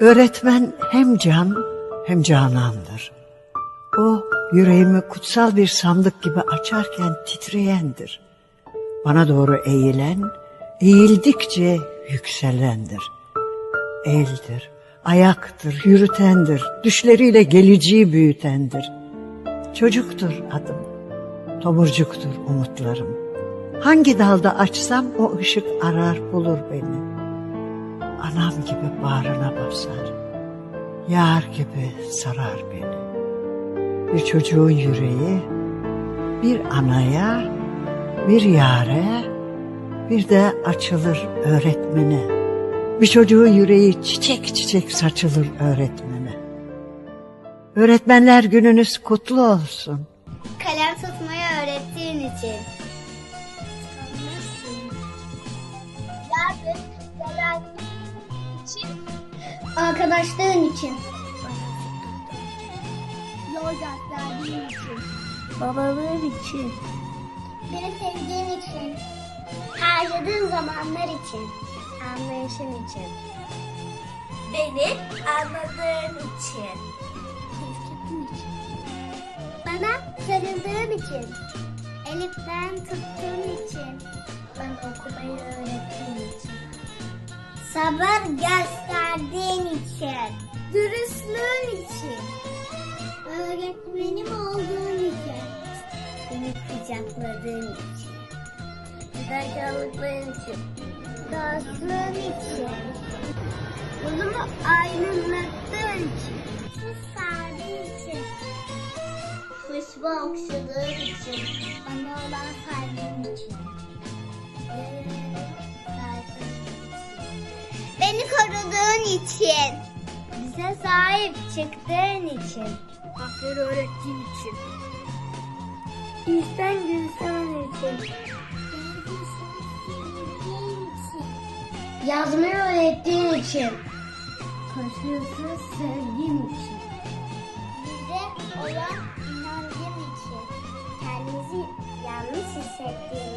Öğretmen hem can hem canandır. O yüreğimi kutsal bir sandık gibi açarken titreyendir. Bana doğru eğilen, eğildikçe yükselendir. Eldir, ayaktır, yürütendir, düşleriyle geleceği büyütendir. Çocuktur adım, tomurcuktur umutlarım. Hangi dalda açsam o ışık arar bulur beni. Anam gibi bağrına basar, yar gibi sarar beni. Bir çocuğun yüreği, bir anaya, bir yare, bir de açılır öğretmene. Bir çocuğun yüreği çiçek çiçek saçılır öğretmene. Öğretmenler gününüz kutlu olsun. Kalem tutmayı öğrettiğin için. İçin. Arkadaşlığın için. Yol gösterdiğin için. Babalığın için. Beni sevdiğin için. Harcadığın zamanlar için. Anlayışın için. Beni anladığın için. Bana sarıldığın için. Elif'ten tuttuğun için. Bana okumayı öğrettiğin için. Sabır gösterdiğin için. Dürüstlüğün için. Öğretmenim olduğun için. Beni kucakladığın için. Fedakarlıkların için. Dostluğun için. Yolumu aydınlattığın için. Sus sardığın için. Kuşbu okşadığın için. Bana olan saygın Beni koruduğun için. Bize sahip çıktığın için. Aferin öğrettiğin için. İhsan Gülsan için. Yazmayı öğrettiğin için. Koşulsuz sevgin için. Bize olan inancın için. Kendimizi yanlış hissettiğin